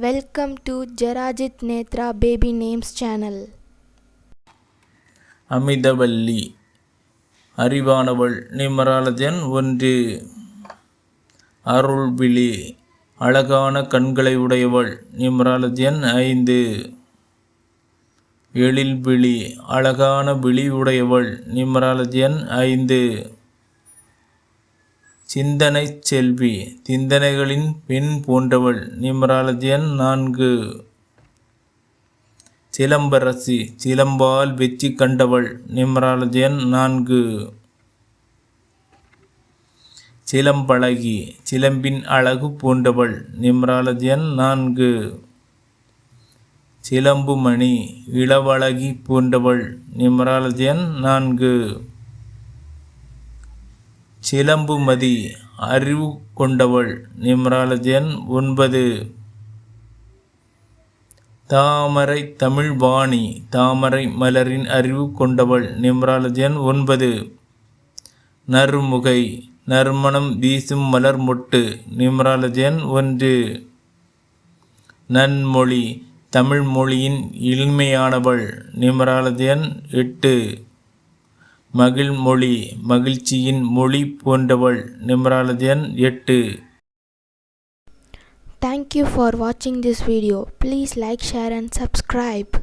Welcome to Jerajith Netra baby names channel Amithavalli அறிவானவள் நிமராலஜன் ஒன்று. அருள்விழி அழகான கண்களை உடையவள் நிமராலஜன் ஐந்து. எழில்விழி அழகான விழி உடையவள் நிமராலஜன் ஐந்து. சிந்தனைச் செல்வி சிந்தனைகளின் பெண் போன்றவள் நிமராலஜன் நான்கு. சிலம்பரசி சிலம்பால் வெற்றி கண்டவள் நிமராலஜன் நான்கு. சிலம்பழகி சிலம்பின் அழகு பூண்டவள் நிமராலஜன் நான்கு. சிலம்புமணி இளவழகி பூண்டவள் நிமராலஜன் நான்கு. சிலம்புமதி அறிவு கொண்டவள் நிம்ராலஜன் ஒன்பது. தாமரை தமிழ் வாணி தாமரை மலரின் அறிவு கொண்டவள் நிம்ராலஜன் ஒன்பது. நறுமுகை நறுமணம் வீசும் மலர் மொட்டு நிம்ராலஜன் ஒன்று. நன்மொழி தமிழ் மொழியின் இனிமையானவள் நிம்ராலஜன் எட்டு. மகிழ்மொழி மகிழ்ச்சியின் மொழி போன்றவள் நிமராலதன் எட்டு தேங்க்யூ ஃபார் வாட்சிங் this video please like share and subscribe